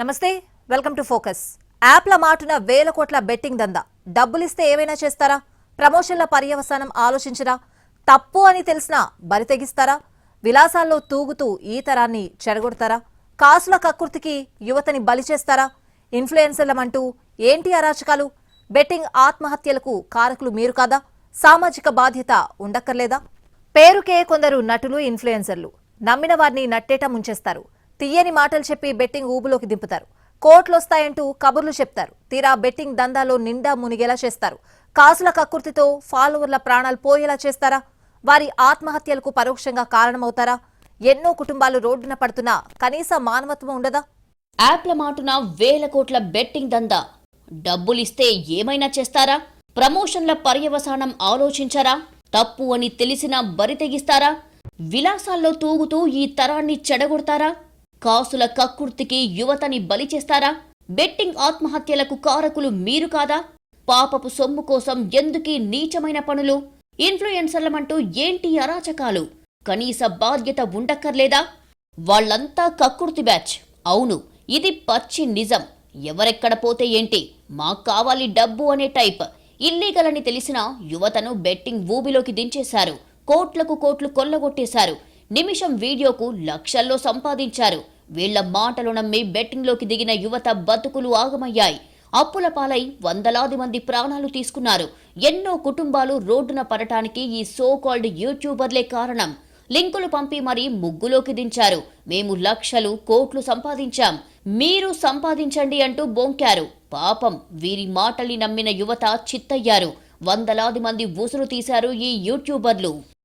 నమస్తే welcome to focus. యాప్ల మాటున వేల కోట్ల బెట్టింగ్ దందా. డబ్బులిస్తే ఏమైనా చేస్తారా? ప్రమోషన్ల పర్యవసానం ఆలోచించరా? తప్పు అని తెలిసినా బరితెగిస్తారా విలాసాల్లో తూగుతూ ఈ తరాన్ని చెడగొడతారా? కాసుల కక్కుర్తికి యువతని బలి చేస్తారా? ఇన్ఫ్లుయెన్సర్లమంటూ ఏంటి అరాచకాలు? బెట్టింగ్ ఆత్మహత్యలకు కారకులు మీరు కాదా? సామాజిక బాధ్యత ఉండక్కర్లేదా? పేరుకే కొందరు నటులు ఇన్ఫ్లుయెన్సర్లు. నమ్మిన వారిని నట్టేట ముంచేస్తారు. తీయని మాటలు చెప్పి బెట్టింగ్ ఊబులోకి దింపుతారు. కోట్లొస్తాయంటూ కబుర్లు చెప్తారు. తీరా బెట్టింగ్ దందాలో నిండా మునిగేలా చేస్తారు. కాసుల కక్కుర్తితో ఫాలోవర్ల ప్రాణాలు పోయేలా చేస్తారా? వారి ఆత్మహత్యలకు పరోక్షంగా కారణమవుతారా? ఎన్నో కుటుంబాలు రోడ్డున పడుతున్నా కనీస మానవత్వం ఉండదా? యాప్ల మాటున వేల కోట్ల బెట్టింగ్ దందా. డబ్బులిస్తే ఏమైనా చేస్తారా? ప్రమోషన్ల పర్యవసానం ఆలోచించారా? తప్పు అని తెలిసినా బరి తెగిస్తారా? విలాసాల్లో తూగుతూ ఈ తరాన్ని చెడగొడతారా? కాసుల కక్కుర్తికి యువతని బలి చేస్తారా? బెట్టింగ్ ఆత్మహత్యలకు కారకులు మీరు కాదా? పాపపు సొమ్ము కోసం ఎందుకీ నీచమైన పనులు? ఇన్ఫ్లుయెన్సర్లమంటూ ఏంటి అరాచకాలు? కనీస బాధ్యత ఉండక్కర్లేదా? వాళ్ళంతా కక్కుర్తి బ్యాచ్. అవును ఇది పచ్చి నిజం. ఎవరెక్కడ పోతే ఏంటి? మాకు కావాలి డబ్బు అనే టైప్. ఇల్లీగల్ అని తెలిసిన యువతను బెట్టింగ్ ఊబిలోకి దించేశారు. కోట్లకు కోట్లు కొల్లగొట్టేశారు. నిమిషం వీడియోకు లక్షల్లో సంపాదించారు. వీళ్ళ మాటలు నమ్మి బెట్టింగ్లోకి దిగిన యువత బతుకులు ఆగమయ్యాయి. అప్పుల పాలై వందలాది మంది ప్రాణాలు తీసుకున్నారు. ఎన్నో కుటుంబాలు రోడ్డున పడటానికి ఈ సో కాల్డ్ యూట్యూబర్లే కారణం. లింకులు పంపి మరీ ముగ్గులోకి దించారు. మేము లక్షలు కోట్లు సంపాదించాం. మీరు సంపాదించండి అంటూ బొంకారు. పాపం వీరి మాటల్ని నమ్మిన యువత చిత్తయ్యారు. వందలాది మంది ఉసురు తీశారు ఈ యూట్యూబర్లు.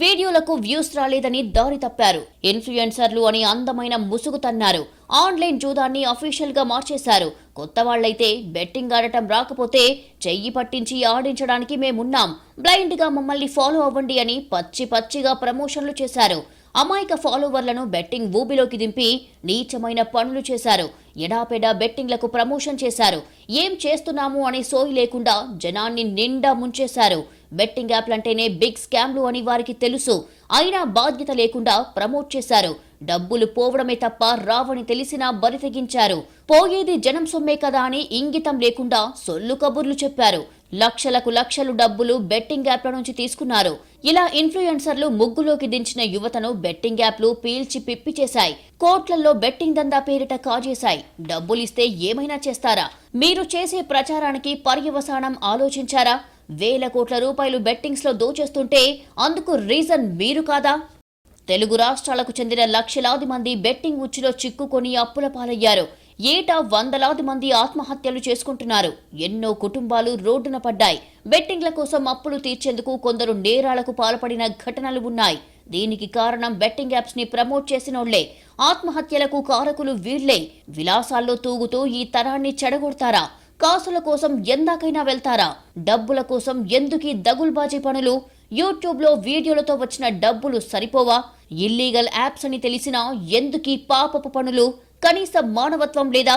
వీడియోలకు వ్యూస్ రాలేదని దారి తప్పారు. ఇన్ఫ్లుయెన్సర్లు అని అందమైన ముసుగు తన్నారు. ఆన్లైన్ జూదాన్ని అఫీషియల్గా మార్చేశారు. కొత్త వాళ్ళైతే బెట్టింగ్ ఆడటం రాకపోతే చెయ్యి పట్టించి ఆడించడానికి మేమున్నాం. బ్లైండ్గా మమ్మల్ని ఫాలో అవ్వండి అని పచ్చి పచ్చిగా ప్రమోషన్లు చేశారు. అమాయక ఫాలోవర్లను బెట్టింగ్ ఊబిలోకి దింపి నీచమైన పనులు చేశారు. ఎడాపెడా బెట్టింగ్లకు ప్రమోషన్ చేశారు. ఏం చేస్తున్నాము అనే సోయి లేకుండా జనాన్ని నిండా ముంచేశారు. బెట్టింగ్ యాప్లు అంటేనే బిగ్ స్కామ్లు అని వారికి తెలుసు. అయినా బాధ్యత లేకుండా ప్రమోట్ చేశారు. డబ్బులు పోవడమే తప్ప రావని తెలిసినా బరి తెగించారు. పోయేది జనం సొమ్మే కదా అని ఇంగితం లేకుండా సొల్లు కబుర్లు చెప్పారు. లక్షలకు లక్షలు డబ్బులు బెట్టింగ్ యాప్ల నుంచి తీసుకున్నారు. ఇలా ఇన్ఫ్లుయెన్సర్లు ముగ్గులోకి దించిన యువతను బెట్టింగ్ యాప్లు పీల్చి పిప్పి చేశాయి. కోట్లల్లో బెట్టింగ్ దందా పేరిట కాజేశాయి. డబ్బులిస్తే ఏమైనా చేస్తారా? మీరు చేసే ప్రచారానికి పర్యవసానం ఆలోచించారా? వేల కోట్ల రూపాయలు బెట్టింగ్స్లో దోచేస్తుంటే అందుకు రీజన్ మీరు కాదా? తెలుగు రాష్ట్రాలకు చెందిన లక్షలాది మంది బెట్టింగ్ ఉచ్చులో చిక్కుకొని అప్పుల పాలయ్యారు. ఏటా వందలాది మంది ఆత్మహత్యలు చేసుకుంటున్నారు. ఎన్నో కుటుంబాలు రోడ్డున పడ్డాయి. బెట్టింగ్ల కోసం అప్పులు తీర్చేందుకు కొందరు నేరాలకు పాల్పడిన ఘటనలు ఉన్నాయి. దీనికి కారణం బెట్టింగ్ యాప్స్ని ప్రమోట్ చేసినోళ్ళే. ఆత్మహత్యలకు కారకులు వీళ్ళే విలాసాల్లో తూగుతూ ఈ తరాన్ని చెడగొడతారా? కాసుల కోసం ఎందాకైనా వెళ్తారా? డబ్బుల కోసం ఎందుకీ దగుల్బాజీ పనులు? యూట్యూబ్లో వీడియోలతో వచ్చిన డబ్బులు సరిపోవా? ఇల్లీగల్ యాప్స్ అని తెలిసినా ఎందుకీ పాపపు పనులు? కనీస మానవత్వం లేదా?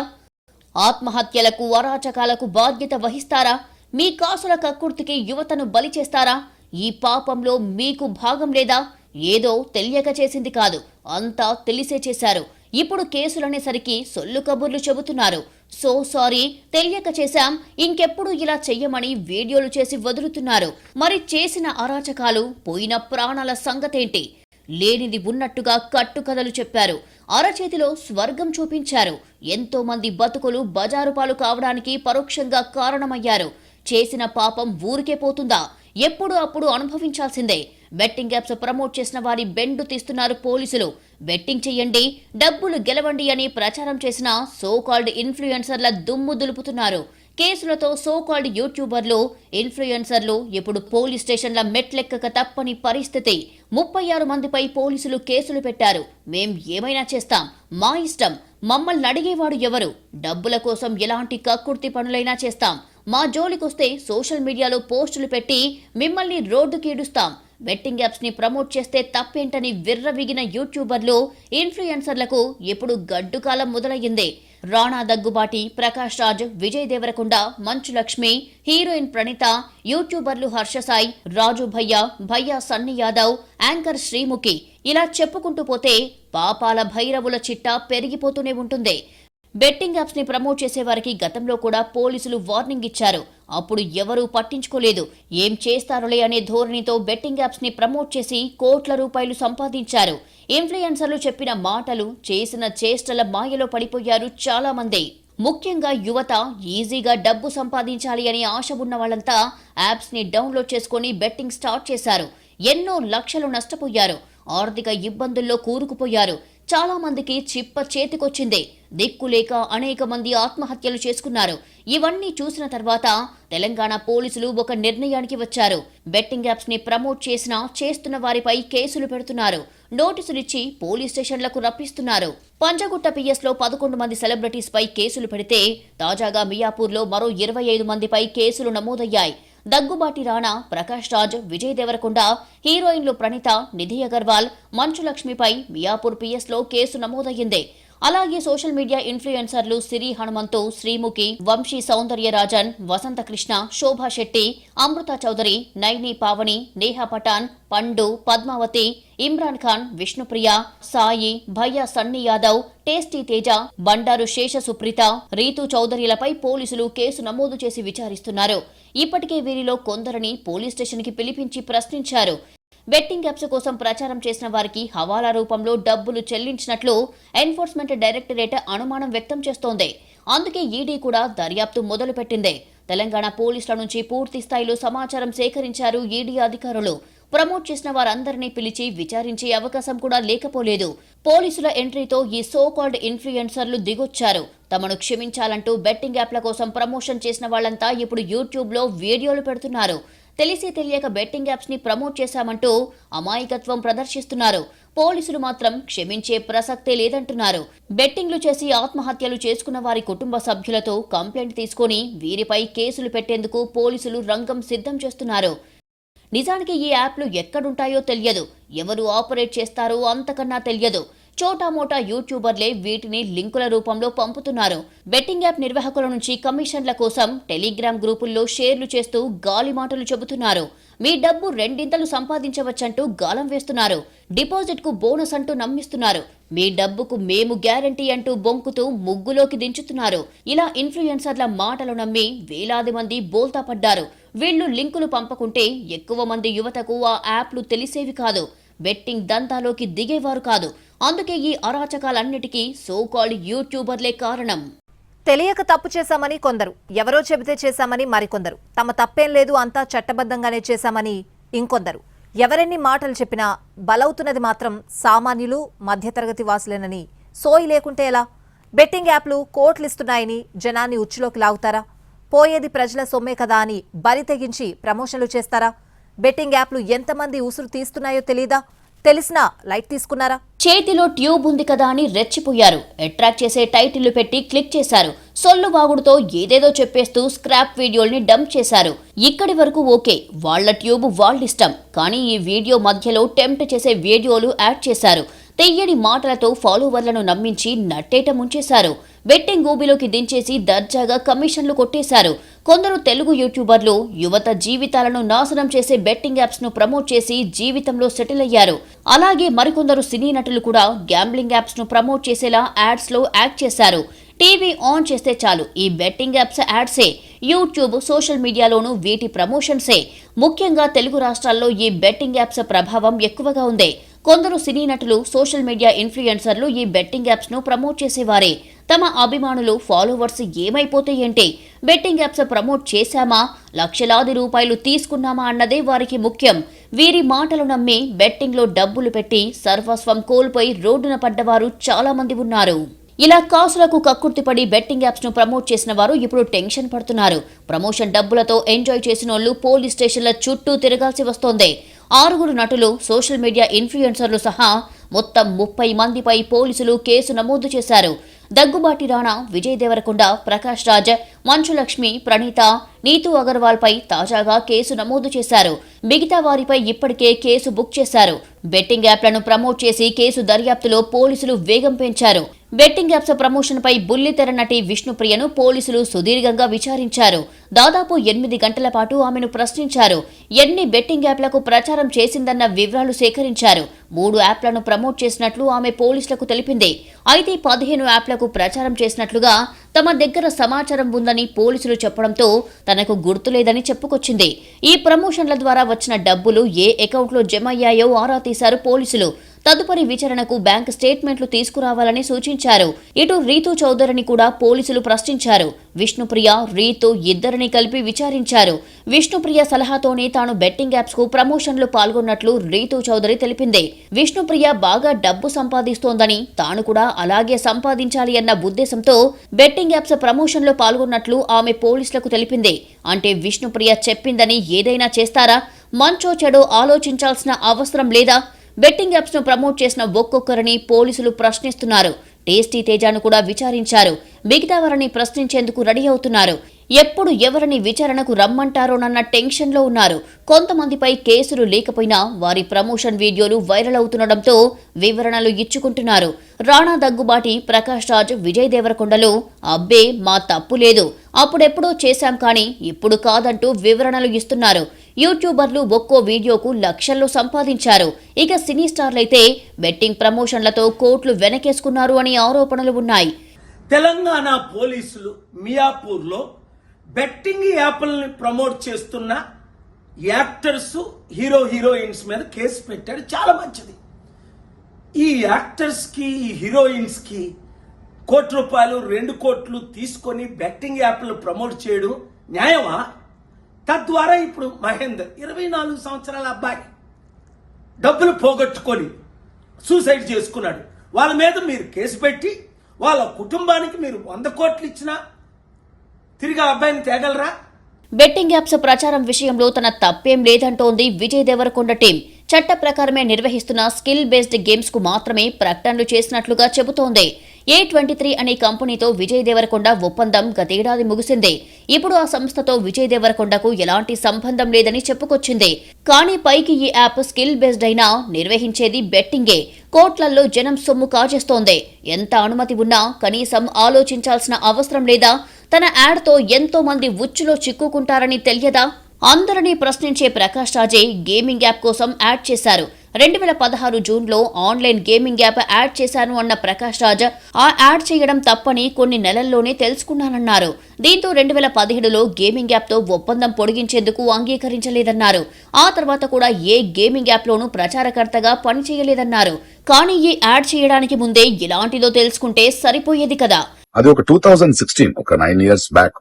ఆత్మహత్యలకు అరాచకాలకు బాధ్యత వహిస్తారా? మీ కాసుల కక్కుర్తికి యువతను బలి చేస్తారా? ఈ పాపంలో మీకు భాగం లేదా? ఏదో తెలియక చేసింది కాదు అంతా తెలిసే చేశారు. ఇప్పుడు కేసులనేసరికి సొల్లు కబుర్లు చెబుతున్నారు. సో సారీ తెలియక చేశాం. ఇంకెప్పుడు ఇలా చెయ్యమని వీడియోలు చేసి వదులుతున్నారు. మరి చేసిన అరాచకాలు పోయిన ప్రాణాల సంగతేంటి? లేనిది ఉన్నట్టుగా కట్టుకథలు చెప్పారు. అరచేతిలో స్వర్గం చూపించారు. ఎంతో మంది బతుకులు బజారు పాలు కావడానికి పరోక్షంగా కారణమయ్యారు. చేసిన పాపం ఊరికే పోతుందా? ఎప్పుడు అప్పుడు అనుభవించాల్సిందే. బెట్టింగ్ యాప్స్ ప్రమోట్ చేసిన వారి బెండు తీస్తున్నారు పోలీసులు. బెట్టింగ్ చెయ్యండి డబ్బులు గెలవండి అని ప్రచారం చేసిన సో కాల్డ్ ఇన్ఫ్లుయెన్సర్ల దుమ్ము దులుపుతున్నారు. కేసులతో సో కాల్డ్ యూట్యూబర్లు ఇన్ఫ్లుయెన్సర్లు ఇప్పుడు పోలీస్ స్టేషన్ల మెట్లెక్కక తప్పని పరిస్థితి. ముప్పై ఆరు మందిపై పోలీసులు కేసులు పెట్టారు. మేం ఏమైనా చేస్తాం? మా ఇష్టం. మమ్మల్ని అడిగేవాడు ఎవరు? డబ్బుల కోసం ఎలాంటి కక్కుర్తి పనులైనా చేస్తాం. మా జోలికొస్తే సోషల్ మీడియాలో పోస్టులు పెట్టి మిమ్మల్ని రోడ్డుకి ఈడుస్తాం బెట్టింగ్ యాప్స్ని ప్రమోట్ చేస్తే తప్పేంటని విర్రవిగిన యూట్యూబర్లు ఇన్ఫ్లుయెన్సర్లకు ఇప్పుడు గడ్డుకాలం మొదలయ్యింది. రాణా దగ్గుబాటి ప్రకాష్ రాజ్ విజయ్ దేవరకొండ మంచు లక్ష్మి హీరోయిన్ ప్రణీత యూట్యూబర్లు హర్షసాయి రాజు భయ్య భయ్య సన్ని యాదవ్ యాంకర్ శ్రీముఖి ఇలా చెప్పుకుంటూ పోతే పాపాల భైరవుల చిట్టా పెరిగిపోతూనే ఉంటుంది. బెట్టింగ్ యాప్స్ని ప్రమోట్ చేసే వారికి గతంలో కూడా పోలీసులు వార్నింగ్ ఇచ్చారు. అప్పుడు ఎవరూ పట్టించుకోలేదు. ఏం చేస్తారులే అనే ధోరణితో బెట్టింగ్ యాప్స్ని ప్రమోట్ చేసి కోట్ల రూపాయలు సంపాదించారు. ఇన్ఫ్లుయెన్సర్లు చెప్పిన మాటలు చేసిన చేష్టల మాయలో పడిపోయారు చాలా మంది ముఖ్యంగా యువత ఈజీగా డబ్బు సంపాదించాలి అని ఆశ ఉన్న వాళ్ళంతా యాప్స్ని డౌన్లోడ్ చేసుకుని బెట్టింగ్ స్టార్ట్ చేశారు. ఎన్నో లక్షలు నష్టపోయారు. ఆర్థిక ఇబ్బందుల్లో కూరుకుపోయారు. చాలా మందికి చిప్ప చేతికొచ్చింది. దిక్కులేక అనేక మంది ఆత్మహత్యలు చేసుకున్నారు. ఇవన్నీ చూసిన తర్వాత తెలంగాణ పోలీసులు ఒక నిర్ణయానికి వచ్చారు. బెట్టింగ్ యాప్స్ని ప్రమోట్ చేసినా చేస్తున్న వారిపై కేసులు పెడుతున్నారు. నోటీసులిచ్చి పోలీస్ స్టేషన్లకు రప్పిస్తున్నారు. పంజగుట్ట పిఎస్లో పదకొండు మంది సెలబ్రిటీస్ పై కేసులు పెడితే తాజాగా మియాపూర్లో మరో ఇరవై ఐదు మందిపై కేసులు నమోదయ్యాయి. దగ్గుబాటి రాణా ప్రకాష్ రాజ్ విజయ్ దేవరకొండ హీరోయిన్లు ప్రణీత నిధి అగర్వాల్ మంచు లక్ష్మిపై మియాపూర్ పిఎస్లో కేసు నమోదయ్యింది. అలాగే సోషల్ మీడియా ఇన్ఫ్లుయెన్సర్లు సిరి హనుమంతు శ్రీముఖి వంశీ సౌందర్య రాజన్ వసంత కృష్ణ శోభా శెట్టి అమృత చౌదరి నైని పావని నేహా పఠాన్ పండు పద్మావతి ఇమ్రాన్ ఖాన్ విష్ణుప్రియ సాయి భయ్య సన్నీ యాదవ్ టేస్టీ తేజ బండారు శేష సుప్రీత రీతు చౌదరిలపై పోలీసులు కేసు నమోదు చేసి విచారిస్తున్నారు. ఇప్పటికే వీరిలో కొందరిని పోలీస్ స్టేషన్కి పిలిపించి ప్రశ్నించారు. బెట్టింగ్ యాప్స్ కోసం ప్రచారం చేసిన వారికి హవాలా రూపంలో డబ్బులు చెల్లించినట్లు ఎన్ఫోర్స్మెంట్ డైరెక్టరేట్ అనుమానం వ్యక్తం చేస్తోంది. అందుకే ఈడీ కూడా దర్యాప్తు మొదలుపెట్టింది. తెలంగాణ పోలీసుల నుంచి పూర్తి స్థాయిలో సమాచారం సేకరించారు ఈడీ అధికారులు. ప్రమోట్ చేసిన వారందరినీ పిలిచి విచారించే అవకాశం కూడా లేకపోలేదు. పోలీసుల ఎంట్రీతో ఈ సో కాల్డ్ ఇన్ఫ్లుయెన్సర్లు దిగొచ్చారు. తమను క్షమించాలంటూ బెట్టింగ్ యాప్ల కోసం ప్రమోషన్ చేసిన వాళ్ళంతా ఇప్పుడు యూట్యూబ్లో వీడియోలు పెడుతున్నారు. తెలిసి తెలియక బెట్టింగ్ యాప్స్ని ప్రమోట్ చేశామంటూ అమాయకత్వం ప్రదర్శిస్తున్నారు. పోలీసులు మాత్రం క్షమించే ప్రసక్తే లేదంటున్నారు. బెట్టింగ్లు చేసి ఆత్మహత్యలు చేసుకున్న వారి కుటుంబ సభ్యులతో కంప్లైంట్ తీసుకొని వీరిపై కేసులు పెట్టేందుకు పోలీసులు రంగం సిద్ధం చేస్తున్నారు. నిజానికి ఈ యాప్లు ఎక్కడుంటాయో తెలియదు. ఎవరు ఆపరేట్ చేస్తారో అంతకన్నా తెలియదు. చోటా మోటా యూట్యూబర్లే వీటిని లింకుల రూపంలో పంపుతున్నారు. బెట్టింగ్ యాప్ నిర్వాహకుల నుంచి కమిషన్ల కోసం టెలిగ్రామ్ గ్రూపుల్లో షేర్లు చేస్తూ గాలి మాటలు చెబుతున్నారు. మీ డబ్బు రెండింతలు సంపాదించవచ్చంటూ గాలం వేస్తున్నారు. డిపాజిట్కు బోనస్ అంటూ నమ్మిస్తున్నారు. మీ డబ్బుకు మేము గ్యారంటీ అంటూ బొంకుతూ ముగ్గులోకి దించుతున్నారు. ఇలా ఇన్ఫ్లుయెన్సర్ల మాటలు నమ్మి వేలాది మంది బోల్తా పడ్డారు. వీళ్ళు లింకులు పంపకుంటే ఎక్కువ మంది యువతకు ఆ యాప్లు తెలిసేవి కాదు. బెట్టింగ్ దంతాలోకి దిగేవారు కాదు. అందుకే ఈ అరాచకాలన్నిటికీ సోకాల్డ్ యూట్యూబర్లే కారణం. తెలియక తప్పు చేశామని కొందరు ఎవరో చెబితే చేశామని మరికొందరు తమ తప్పేం లేదు అంతా చట్టబద్ధంగానే చేశామని ఇంకొందరు. ఎవరెన్ని మాటలు చెప్పినా బలవుతున్నది మాత్రం సామాన్యులు మధ్యతరగతి వాసులేనని. సోయి లేకుంటే ఎలా? బెట్టింగ్ యాప్లు కోట్లు ఇస్తున్నాయని జనాన్ని ఉచ్చులోకి లాగుతారా? పోయేది ప్రజల సొమ్మే కదా అని బరి తెగించి ప్రమోషన్లు చేస్తారా? బెట్టింగ్ యాప్లు ఎంతమంది ఉసురు తీస్తున్నాయో తెలీదా? తెలిసినా లైట్ తీసుకున్నారా? చేతిలో ట్యూబ్ ఉంది కదా అని రెచ్చిపోయారు. అట్రాక్ట్ చేసే టైటిల్ పెట్టి క్లిక్ చేశారు. సొల్లు వాగుడుతో ఏదేదో చెప్పేస్తూ స్క్రాప్ వీడియోల్ని డంప్ చేశారు. ఇక్కడి వరకు ఓకే వాళ్ళ ట్యూబ్ వాళ్ళిష్టం. కానీ ఈ వీడియో మధ్యలో టెంప్ట్ చేసే వీడియోలు యాడ్ చేశారు. తెయ్యని మాటలతో ఫాలోవర్లను నమ్మించి నట్టేట ముంచేశారు. బెట్టింగ్ ఊబిలోకి దించేసి దర్జాగా కమిషన్లు కొట్టేశారు. కొందరు తెలుగు యూట్యూబర్లు యువత జీవితాలను నాశనం చేసే బెట్టింగ్ యాప్స్ను ప్రమోట్ చేసి జీవితంలో సెటిల్ అయ్యారు. అలాగే మరికొందరు సినీ నటులు కూడా గ్యాంబ్లింగ్ యాప్స్ను ప్రమోట్ చేసేలా యాడ్స్లో యాక్ట్ చేశారు. టీవీ ఆన్ చేస్తే చాలు ఈ బెట్టింగ్ యాప్స్ యాడ్సే. యూట్యూబ్ సోషల్ మీడియాలోనూ వీటి ప్రమోషన్సే. ముఖ్యంగా తెలుగు రాష్ట్రాల్లో ఈ బెట్టింగ్ యాప్స్ ప్రభావం ఎక్కువగా ఉంది. కొందరు సినీ నటులు సోషల్ మీడియా ఇన్ఫ్లుయెన్సర్లు ఈ బెట్టింగ్ యాప్స్ను ప్రమోట్ చేసేవారే. తమ అభిమానులు ఫాలోవర్స్ ఏమైపోతే ఏంటి బెట్టింగ్ యాప్స్ ప్రమోట్ చేశామా లక్షలాది రూపాయలు తీసుకున్నామా అన్నదే వారికి ముఖ్యం. వీరి మాటలు నమ్మి బెట్టింగ్లో డబ్బులు పెట్టి సర్వస్వం కోల్పోయి రోడ్డున పడ్డవారు చాలా మంది ఉన్నారు. ఇలా కాసులకు కక్కుర్తిపడి బెట్టింగ్ యాప్స్ను ప్రమోట్ చేసిన వారు ఇప్పుడు టెన్షన్ పడుతున్నారు. ప్రమోషన్ డబ్బులతో ఎంజాయ్ చేసిన వాళ్ళు పోలీస్ స్టేషన్ల చుట్టూ తిరగాల్సి వస్తోంది. ఆరుగురు నటులు సోషల్ మీడియా ఇన్ఫ్లుయెన్సర్లు సహా మొత్తం ముప్పై మందిపై పోలీసులు కేసు నమోదు చేశారు. దగ్గుబాటి రాణా విజయ్ దేవరకొండ ప్రకాష్ రాజ్ మంచులక్ష్మి ప్రణీత నీతూ అగర్వాల్ పై తాజాగా కేసు నమోదు చేశారు. మిగతా వారిపై ఇప్పటికే కేసు బుక్ చేశారు. బెట్టింగ్ యాప్లను ప్రమోట్ చేసి కేసు దర్యాప్తులో పోలీసులు వేగం పెంచారు. బెట్టింగ్ యాప్స్ ప్రమోషన్ పై బుల్లితెర నటి విష్ణుప్రియను పోలీసులు సుదీర్ఘంగా విచారించారు. దాదాపు ఎనిమిది గంటల పాటు ఆమెను ప్రశ్నించారు. ఎన్ని బెట్టింగ్ యాప్లకు ప్రచారం చేసిందన్న వివరాలు సేకరించారు. మూడు యాప్లను ప్రమోట్ చేసినట్లు ఆమె పోలీసులకు తెలిపింది. అయితే పదిహేను యాప్లకు ప్రచారం చేసినట్లుగా తమ దగ్గర సమాచారం ఉందని పోలీసులు చెప్పడంతో తనకు గుర్తులేదని చెప్పుకొచ్చింది. ఈ ప్రమోషన్ల ద్వారా వచ్చిన డబ్బులు ఏ అకౌంట్లో జమ అయ్యాయో ఆరా తీశారు పోలీసులు. తదుపరి విచారణకు బ్యాంక్ స్టేట్మెంట్లు తీసుకురావాలని సూచించారు. ఇటు రీతు చౌదరిని కూడా పోలీసులు ప్రశ్నించారు. విష్ణుప్రియ రీతు ఇద్దరిని కలిపి విచారించారు. విష్ణుప్రియ సలహాతోనే తాను బెట్టింగ్ యాప్స్కు ప్రమోషన్లు పాల్గొన్నట్లు రీతు చౌదరి తెలిపింది. విష్ణుప్రియ బాగా డబ్బు సంపాదిస్తోందని తాను కూడా అలాగే సంపాదించాలి అన్న ఉద్దేశంతో బెట్టింగ్ యాప్స్ ప్రమోషన్లో పాల్గొన్నట్లు ఆమె పోలీసులకు తెలిపింది. అంటే విష్ణుప్రియ చెప్పిందని ఏదైనా చేస్తారా? మంచో చెడో ఆలోచించాల్సిన అవసరం లేదా? బెట్టింగ్ యాప్స్ను ప్రమోట్ చేసిన ఒక్కొక్కరిని పోలీసులు ప్రశ్నిస్తున్నారు. టేస్టీ తేజాను కూడా విచారించారు. మిగతా వారిని ప్రశ్నించేందుకు రెడీ అవుతున్నారు. ఎప్పుడు ఎవరిని విచారణకు రమ్మంటారోనన్న టెన్షన్లో ఉన్నారు. కొంతమందిపై కేసులు లేకపోయినా వారి ప్రమోషన్ వీడియోలు వైరల్ అవుతుండటంతో వివరణలు ఇచ్చుకుంటున్నారు. రాణా దగ్గుబాటి ప్రకాష్ రాజ్ విజయ్ దేవరకొండలు అబ్బే మా తప్పు లేదు. అప్పుడెప్పుడో చేశాం కానీ ఇప్పుడు కాదంటూ వివరణలు ఇస్తున్నారు. యూట్యూబర్లు ఒక్కో వీడియోకు లక్షల్లో సంపాదించారు. ఇక సినీ స్టార్లైతే బెట్టింగ్ ప్రమోషన్లతో కోట్లు వెనకేసుకున్నారు అని ఆరోపణలు ఉన్నాయి. తెలంగాణ పోలీసులు మియాపూర్లో బెట్టింగ్ యాప్లని ప్రమోట్ చేస్తున్న యాక్టర్స్ హీరో హీరోయిన్స్ మీద కేసు పెట్టాడు చాలా మంచిది. ఈ యాక్టర్స్కి ఈ హీరోయిన్స్కి కోటి రూపాయలు రెండు కోట్లు తీసుకొని బెట్టింగ్ యాప్లు ప్రమోట్ చేయడం న్యాయమా? తద్వారా ఇప్పుడు మహేందర్ ఇరవై నాలుగు సంవత్సరాల అబ్బాయి డబ్బులు పోగొట్టుకొని సూసైడ్ చేసుకున్నాడు. వాళ్ళ మీద మీరు కేసు పెట్టి వాళ్ళ కుటుంబానికి మీరు వంద కోట్లు ఇచ్చినా తిరిగి ఆ అబ్బాయిని తేగలరా? బెట్టింగ్ యాప్స్ ప్రచారం విషయంలో తన తప్పేం లేదంటోంది విజయ్ దేవరకొండ టీం. చట్ట ప్రకారమే నిర్వహిస్తున్న స్కిల్ బేస్డ్ గేమ్స్కు మాత్రమే ప్రకటనలు చేసినట్లుగా చెబుతోంది. ఏ ట్వంటీ త్రీ అనే కంపెనీతో విజయ్ దేవరకొండ ఒప్పందం గతేడాది ముగిసింది. ఇప్పుడు ఆ సంస్థతో విజయ్ దేవరకొండకు ఎలాంటి సంబంధం లేదని చెప్పుకొచ్చింది. కానీ పైకి ఈ యాప్ స్కిల్ బేస్డ్ అయినా నిర్వహించేది బెట్టింగే. కోట్లల్లో జనం సొమ్ము కాజేస్తోంది. ఎంత అనుమతి ఉన్నా కనీసం ఆలోచించాల్సిన అవసరం లేదా? తన యాడ్తో ఎంతో మంది ఉచ్చులో చిక్కుకుంటారని తెలియదా? అందరినీ ప్రశ్నించే ప్రకాష్ రాజే గేమింగ్ యాప్ కోసం యాడ్ చేశారు. రెండు వేల పదహారు జూన్లో ఆన్లైన్ గేమింగ్ యాప్ యాడ్ చేశాను అన్న ప్రకాష్ రాజ్ ఆ యాడ్ చేయడం తప్పని కొన్ని నెలల్లోనే తెలుసుకున్నానన్నారు. దీంతో రెండు వేల పదిహేడులో గేమింగ్ యాప్తో ఒప్పందం పొడిగించేందుకు అంగీకరించలేదన్నారు. ఆ తర్వాత కూడా ఏ గేమింగ్ యాప్లోనూ ప్రచారకర్తగా పనిచేయలేదన్నారు. కానీ ఈ యాడ్ చేయడానికి ముందే ఇలాంటిదో తెలుసుకుంటే సరిపోయేది కదా. అది ఒక టూ థౌజండ్ సిక్స్టీన్ ఒక నైన్ ఇయర్స్ బ్యాక్.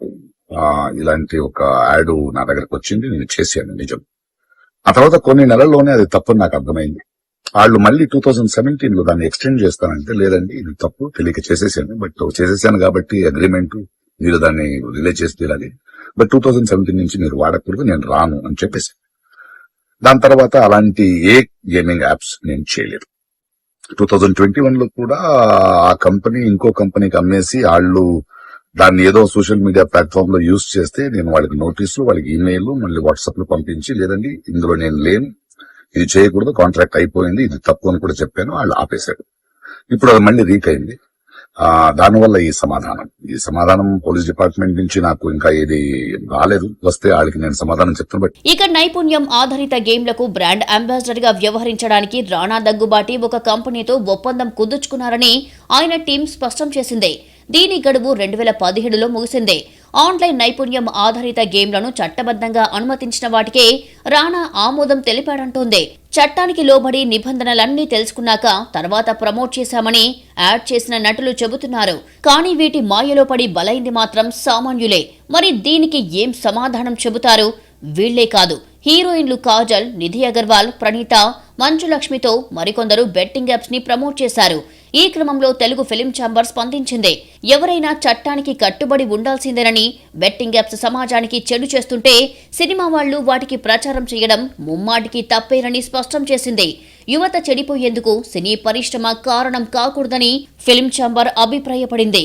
ఇలాంటి ఒక యాడ్ నా దగ్గరకు వచ్చింది నేను చేశాను నిజం. ఆ తర్వాత కొన్ని నెలల్లోనే అది తప్పని నాకు అర్థమైంది. వాళ్ళు మళ్ళీ టూ థౌజండ్ సెవెంటీన్లో దాన్ని ఎక్స్టెండ్ చేస్తానంటే లేదండి ఇది తప్పు తెలియక చేసేసాను బట్ చేసేసాను కాబట్టి అగ్రిమెంట్ మీరు దాన్ని రిలే చేసి తీరాలి బట్ టూ థౌజండ్ సెవెంటీన్ నుంచి మీరు వాడకూడదు నేను రాను అని చెప్పేసి. దాని తర్వాత అలాంటి ఏ గేమింగ్ యాప్స్ నేను చేయలేదు. టూ థౌజండ్ ట్వంటీ వన్లో కూడా ఆ కంపెనీ ఇంకో కంపెనీకి అమ్మేసి వాళ్ళు దాన్ని ఏదో సోషల్ మీడియా ప్లాట్ఫామ్లో యూజ్ చేస్తే నేను వాళ్ళకి నోటీసులు వాళ్ళకి ఈమెయిల్ మళ్ళీ వాట్సాప్లో పంపించి లేదండి ఇందులో నేను లేను ఇది చేయకూడదు కాంట్రాక్ట్ అయిపోయింది ఇది తప్పు అని కూడా చెప్పాను వాళ్ళు ఆపేశాడు ఇప్పుడు అది మళ్ళీ రీక్ అయింది. ఆ దానివల్ల ఈ సమాధానం. ఈ సమాధానం పోలీస్ డిపార్ట్మెంట్ నుంచి నాకు ఇంకా ఏది రాలేదు. వస్తే వాళ్ళకి నేను సమాధానం చెప్తాను ఇక నైపుణ్యం ఆధారిత గేమ్లకు బ్రాండ్ అంబాసిడర్గా వ్యవహరించడానికి రాణా దగ్గుబాటి ఒక కంపెనీతో ఒప్పందం కుదుర్చుకున్నారని ఆయన టీం స్పష్టం చేసింది. దీని గడువు రెండు వేల పదిహేడులో ముగిసింది. ఆన్లైన్ నైపుణ్యం ఆధారిత గేమ్లను చట్టబద్ధంగా అనుమతించిన వాటికే రాణా ఆమోదం తెలిపాడంటోంది. చట్టానికి లోబడి నిబంధనలన్నీ తెలుసుకున్నాక తర్వాత ప్రమోట్ చేశామని యాడ్ చేసిన నటులు చెబుతున్నారు. కానీ వీటి మాయలో పడి బలైంది మాత్రం సామాన్యులే. మరి దీనికి ఏం సమాధానం చెబుతారు? వీళ్ళే కాదు. హీరోయిన్లు కాజల్ నిధి అగర్వాల్ ప్రణీత మంజులక్ష్మితో మరికొందరు బెట్టింగ్ యాప్స్ని ప్రమోట్ చేశారు. ఈ క్రమంలో తెలుగు ఫిలిం ఛాంబర్ స్పందించింది. ఎవరైనా చట్టానికి కట్టుబడి ఉండాల్సిందేనని బెట్టింగ్ యాప్స్ సమాజానికి చెడు చేస్తుంటే సినిమా వాళ్ళు వాటికి ప్రచారం చేయడం ముమ్మాటికి తప్పేనని స్పష్టం చేసింది. యువత చెడిపోయేందుకు సినీ పరిశ్రమ కారణం కాకూడదని ఫిలిం ఛాంబర్ అభిప్రాయపడింది.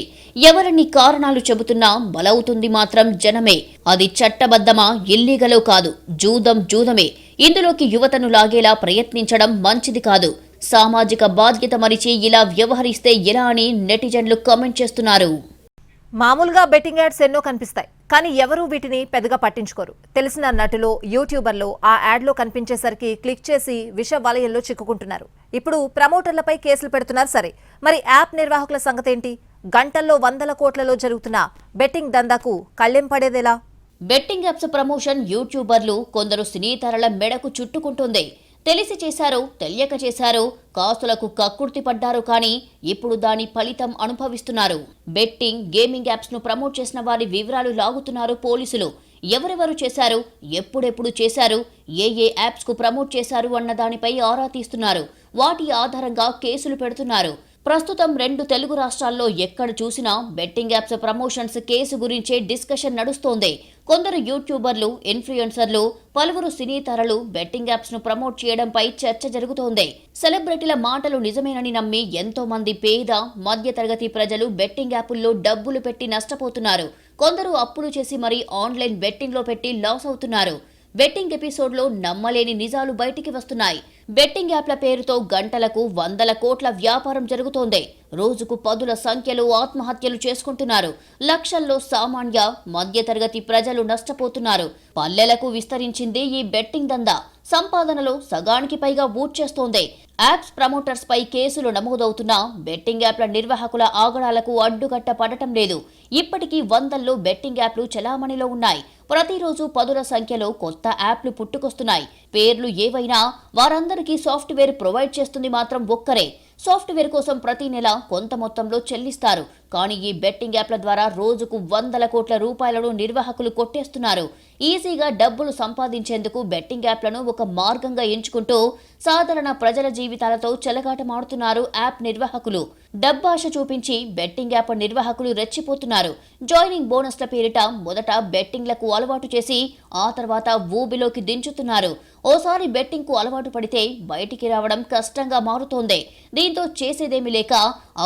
ఎవరిని కారణాలు చెబుతున్నా బలవుతుంది మాత్రం జనమే. అది చట్టబద్ధమా ఇల్లీగలో కాదు జూదం జూదమే. ఇందులోకి యువతను లాగేలా ప్రయత్నించడం మంచిది కాదు. సామాజిక బాధ్యత మరిచి ఇలా వ్యవహరిస్తే ఎలా అని నెటిజన్లు కామెంట్ చేస్తున్నారు. మామూలుగా బెట్టింగ్ యాడ్స్ ఎన్నో కనిపిస్తాయి కానీ ఎవరూ వీటిని పెద్దగా పట్టించుకోరు. తెలిసిన నటులు యూట్యూబర్లు ఆ యాడ్లో కనిపించేసరికి క్లిక్ చేసి విష వలయంలో చిక్కుకుంటున్నారు. ఇప్పుడు ప్రమోటర్లపై కేసులు పెడుతున్నారు సరే మరి యాప్ నిర్వాహకుల సంగతేంటి? గంటల్లో వందల కోట్లలో జరుగుతున్న బెట్టింగ్ దందాకు కళ్ళెం పడేదెలా? బెట్టింగ్ యాప్స్ ప్రమోషన్ యూట్యూబర్లు కొందరు సినీ తారల మెడకు చుట్టుకుంటుంది. తెలిసి చేశారు తెలియక చేశారు కాసులకు కక్కుర్తి పడ్డారు కానీ ఇప్పుడు దాని ఫలితం అనుభవిస్తున్నారు. బెట్టింగ్ గేమింగ్ యాప్స్ను ప్రమోట్ చేసిన వారి వివరాలు లాగుతున్నారు పోలీసులు. ఎవరెవరు చేశారు ఎప్పుడెప్పుడు చేశారు ఏ ఏ యాప్స్కు ప్రమోట్ చేశారు అన్న దానిపై ఆరా తీస్తున్నారు. వాటి ఆధారంగా కేసులు పెడుతున్నారు. ప్రస్తుతం రెండు తెలుగు రాష్ట్రాల్లో ఎక్కడ చూసినా బెట్టింగ్ యాప్స్ ప్రమోషన్స్ కేసు గురించే డిస్కషన్ నడుస్తోంది. కొందరు యూట్యూబర్లు ఇన్ఫ్లుయెన్సర్లు పలువురు సినీ తరలు బెట్టింగ్ యాప్స్ను ప్రమోట్ చేయడంపై చర్చ జరుగుతోంది. సెలబ్రిటీల మాటలు నిజమేనని నమ్మి ఎంతో మంది పేద మధ్యతరగతి ప్రజలు బెట్టింగ్ యాపుల్లో డబ్బులు పెట్టి నష్టపోతున్నారు. కొందరు అప్పులు చేసి మరీ ఆన్లైన్ బెట్టింగ్లో పెట్టి లాస్ అవుతున్నారు. బెట్టింగ్ ఎపిసోడ్లో నమ్మలేని నిజాలు బయటికి వస్తున్నాయి. బెట్టింగ్ యాప్ల పేరుతో గంటలకు వందల కోట్ల వ్యాపారం జరుగుతోంది. రోజుకు పదుల సంఖ్యలో ఆత్మహత్యలు చేసుకుంటున్నారు. లక్షల్లో సామాన్య మధ్యతరగతి ప్రజలు నష్టపోతున్నారు. పల్లెలకు విస్తరించింది ఈ బెట్టింగ్ దందా. సంపాదనలో సగానికి పైగా ఊడ్చేస్తోంది యాప్స్ ప్రమోటర్స్ పై కేసులు నమోదవుతున్నా బెట్టింగ్ యాప్ల నిర్వాహకుల ఆగడాలకు అడ్డుకట్ట పడటం లేదు. ఇప్పటికీ వందల్లో బెట్టింగ్ యాప్లు చలామణిలో ఉన్నాయి. ప్రతిరోజు పదుల సంఖ్యలో కొత్త యాప్లు పుట్టుకొస్తున్నాయి. పేర్లు ఏవైనా వారందరికీ సాఫ్ట్వేర్ ప్రొవైడ్ చేస్తుంది మాత్రం ఒక్కరే. సాఫ్ట్వేర్ కోసం ప్రతి నెల కొంత మొత్తంలో చెల్లిస్తారు. కానీ ఈ బెట్టింగ్ యాప్ల ద్వారా రోజుకు వందల కోట్ల రూపాయలను నిర్వాహకులు కొట్టేస్తున్నారు. ఈజీగా డబ్బులు సంపాదించేందుకు బెట్టింగ్ యాప్లను ఒక మార్గంగా ఎంచుకుంటూ సాధారణ ప్రజల జీవితాలతో చెలగాటమాడుతున్నారు యాప్ నిర్వాహకులు. డబ్బాష చూపించి బెట్టింగ్ యాప్ నిర్వాహకులు రెచ్చిపోతున్నారు. జాయినింగ్ బోనస్ల పేరిట మొదట బెట్టింగ్లకు అలవాటు చేసి ఆ తర్వాత ఊబిలోకి దించుతున్నారు. ఓసారి బెట్టింగ్కు అలవాటు పడితే బయటికి రావడం కష్టంగా మారుతోంది. దీంతో చేసేదేమీ లేక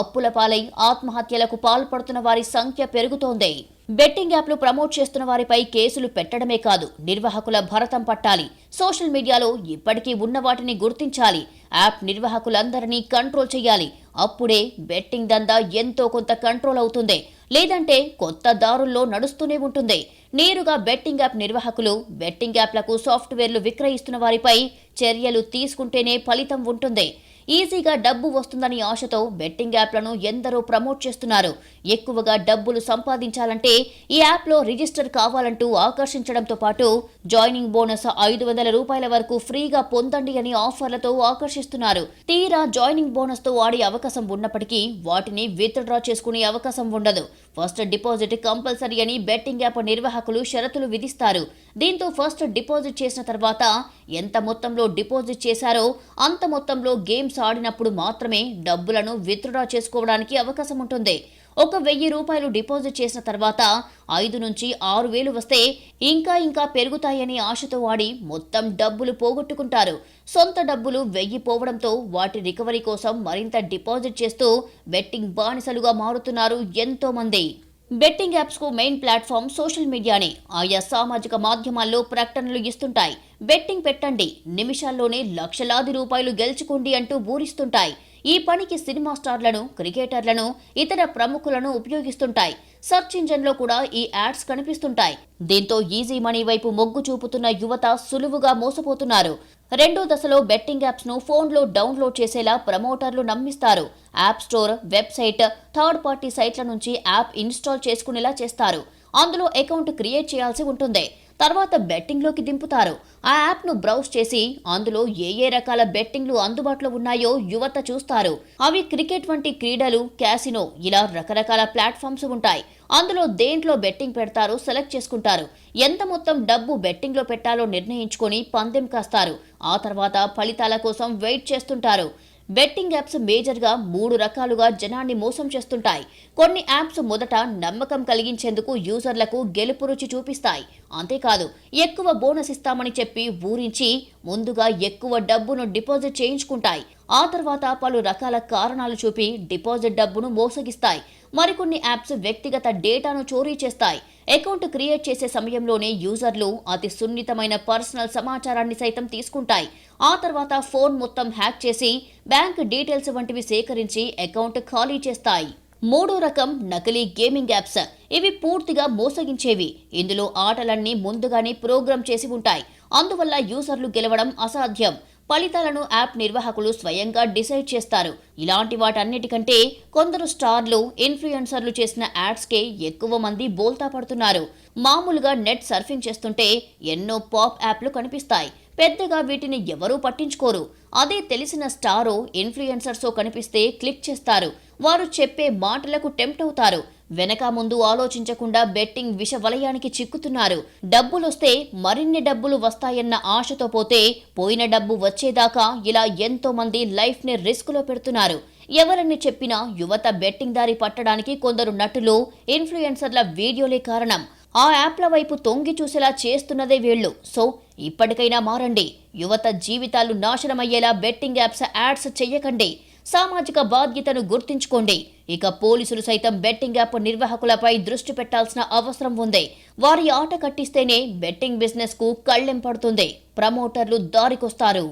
అప్పుల పాలై ఆత్మహత్యలకు పాల్పడుతున్న వారి సంఖ్య పెరుగుతోంది. బెట్టింగ్ యాప్లు ప్రమోట్ చేస్తున్న వారిపై కేసులు పెట్టడమే కాదు నిర్వాహకుల భరతం పట్టాలి. సోషల్ మీడియాలో ఇప్పటికీ ఉన్న వాటిని గుర్తించాలి. యాప్ నిర్వాహకులందరినీ కంట్రోల్ చేయాలి. అప్పుడే బెట్టింగ్ దందా ఎంతో కొంత కంట్రోల్ అవుతుంది. లేదంటే కొత్త దారుల్లో నడుస్తూనే ఉంటుంది. నేరుగా బెట్టింగ్ యాప్ నిర్వాహకులు బెట్టింగ్ యాప్లకు సాఫ్ట్వేర్లు విక్రయిస్తున్న వారిపై చర్యలు తీసుకుంటేనే ఫలితం ఉంటుంది. ఈజీగా డబ్బు వస్తుందని ఆశతో బెట్టింగ్ యాప్లను ఎందరో ప్రమోట్ చేస్తున్నారు. ఎక్కువగా డబ్బులు సంపాదించాలంటే ఈ యాప్లో రిజిస్టర్ కావాలంటూ ఆకర్షించడంతో పాటు జాయినింగ్ బోనస్ ఐదు వందల రూపాయల వరకు ఫ్రీగా పొందండి అని ఆఫర్లతో ఆకర్షిస్తున్నారు. తీరా జాయినింగ్ బోనస్తో ఆడే అవకాశం ఉన్నప్పటికీ వాటిని విత్డ్రా చేసుకునే అవకాశం ఉండదు. ఫస్ట్ డిపాజిట్ కంపల్సరీ అని బెట్టింగ్ యాప్ నిర్వాహకులు షరతులు విధిస్తారు. దీంతో ఫస్ట్ డిపాజిట్ చేసిన తర్వాత ఎంత మొత్తంలో డిపాజిట్ చేశారో అంత మొత్తంలో గేమ్స్ ఆడినప్పుడు మాత్రమే డబ్బులను విత్డ్రా చేసుకోవడానికి అవకాశం ఉంటుంది. ఒక వెయ్యి రూపాయలు డిపాజిట్ చేసిన తర్వాత ఐదు నుంచి ఆరు వేలు వస్తే ఇంకా ఇంకా పెరుగుతాయని ఆశతో వాడి మొత్తం డబ్బులు పోగొట్టుకుంటారు. సొంత డబ్బులు వెయ్యి పోవడంతో వాటి రికవరీ కోసం మరింత డిపాజిట్ చేస్తూ బెట్టింగ్ బానిసలుగా మారుతున్నారు ఎంతో మంది బెట్టింగ్ యాప్స్కు మెయిన్ ప్లాట్ఫామ్ సోషల్ మీడియానే. ఆయా సామాజిక మాధ్యమాల్లో ప్రకటనలు ఇస్తుంటాయి. బెట్టింగ్ పెట్టండి. నిమిషాల్లోనే లక్షలాది రూపాయలు గెలుచుకోండి అంటూ బూరిస్తుంటాయి. ఈ పనికి సినిమా స్టార్లను క్రికెటర్లను ఇతర ప్రముఖులను ఉపయోగిస్తుంటాయి. సర్చ్ ఇంజన్లో కూడా ఈ యాడ్స్ కనిపిస్తుంటాయి. దీంతో ఈజీ మనీ వైపు మొగ్గు చూపుతున్న యువత సులువుగా మోసపోతున్నారు. రెండో దశలో బెట్టింగ్ యాప్స్ను ఫోన్లో డౌన్లోడ్ చేసేలా ప్రమోటర్లు నమ్మిస్తారు. App store website third party సైట్ల నుంచి యాప్ ఇన్స్టాల్ చేసుకునేలా చేస్తారు. అందులో అకౌంట్ క్రియేట్ చేయాల్సి ఉంటుంది. తర్వాత బెట్టింగ్లోకి దింపుతారు. ఆ యాప్ను బ్రౌజ్ చేసి అందులో ఏ ఏ రకాల బెట్టింగ్లు అందుబాటులో ఉన్నాయో యువత చూస్తారు. అవి క్రికెట్ వంటి క్రీడలు క్యాసినో ఇలా రకరకాల ప్లాట్ఫామ్స్ ఉంటాయి. అందులో దేంట్లో బెట్టింగ్ పెడతారో సెలెక్ట్ చేసుకుంటారు. ఎంత మొత్తం డబ్బు బెట్టింగ్లో పెట్టాలో నిర్ణయించుకొని పందెం కాస్తారు. ఆ తర్వాత ఫలితాల కోసం వెయిట్ చేస్తుంటారు. బెట్టింగ్ యాప్స్ మేజర్గా మూడు రకాలుగా జనాన్ని మోసం చేస్తుంటాయి. కొన్ని యాప్స్ మొదట నమ్మకం కలిగించేందుకు యూజర్లకు గెలుపు రుచి చూపిస్తాయి. అంతేకాదు ఎక్కువ బోనస్ ఇస్తామని చెప్పి ఊరించి ముందుగా ఎక్కువ డబ్బును డిపాజిట్ చేయించుకుంటాయి. ఆ తర్వాత పలు రకాల కారణాలు చూపి డిపాజిట్ డబ్బును మోసగిస్తాయి. మరికొన్ని యాప్స్ వ్యక్తిగత డేటాను చోరీ చేస్తాయి. అకౌంట్ క్రియేట్ చేసే సమయంలోనే యూజర్లు అతి సున్నితమైన పర్సనల్ సమాచారాన్ని సైతం తీసుకుంటాయి. ఆ తర్వాత ఫోన్ మొత్తం హ్యాక్ చేసి బ్యాంక్ డీటెయిల్స్ వంటివి సేకరించి అకౌంట్ ఖాళీ చేస్తాయి. మూడో రకం నకిలీ గేమింగ్ యాప్స్. ఇవి పూర్తిగా మోసగించేవి. ఇందులో ఆటలన్నీ ముందుగానే ప్రోగ్రామ్ చేసి ఉంటాయి. అందువల్ల యూజర్లు గెలవడం అసాధ్యం. ఫలితాలను యాప్ నిర్వాహకులు స్వయంగా డిసైడ్ చేస్తారు. ఇలాంటి వాటన్నిటికంటే కొందరు స్టార్లు ఇన్ఫ్లుయెన్సర్లు చేసిన యాడ్స్కే ఎక్కువ మంది బోల్తా పడుతున్నారు మామూలుగా నెట్ సర్ఫింగ్ చేస్తుంటే ఎన్నో పాప్ యాప్లు కనిపిస్తాయి. పెద్దగా వీటిని ఎవరూ పట్టించుకోరు. అదే తెలిసిన స్టారో ఇన్ఫ్లుయెన్సర్సో కనిపిస్తే క్లిక్ చేస్తారు. వారు చెప్పే మాటలకు టెంప్ట్ అవుతారు. వెనక ముందు ఆలోచించకుండా బెట్టింగ్ విష వలయానికి చిక్కుతున్నారు. డబ్బులొస్తే మరిన్ని డబ్బులు వస్తాయన్న ఆశతో పోతే పోయిన డబ్బు వచ్చేదాకా ఇలా ఎంతో మంది లైఫ్ని రిస్క్లో పెడుతున్నారు. ఎవరన్ని చెప్పినా యువత బెట్టింగ్ దారి పట్టడానికి కొందరు నటులు ఇన్ఫ్లుయెన్సర్ల వీడియోలే కారణం. ఆ యాప్ల వైపు తొంగి చూసేలా చేస్తున్నదే వీళ్ళు. సో ఇప్పటికైనా మారండి. యువత జీవితాలు నాశనమయ్యేలా బెట్టింగ్ యాప్స్ యాడ్స్ చేయకండి సామాజిక బాధ్యతను గుర్తుంచుకోండి. ఇక పోలీసులు సైతం బెట్టింగ్ యాప్ నిర్వాహకులపై దృష్టి పెట్టాల్సిన అవసరం ఉంది. వారి ఆట కట్టిస్తేనే బెట్టింగ్ బిజినెస్కు కళ్ళెం పడుతుంది ప్రమోటర్లు దారికొస్తారు.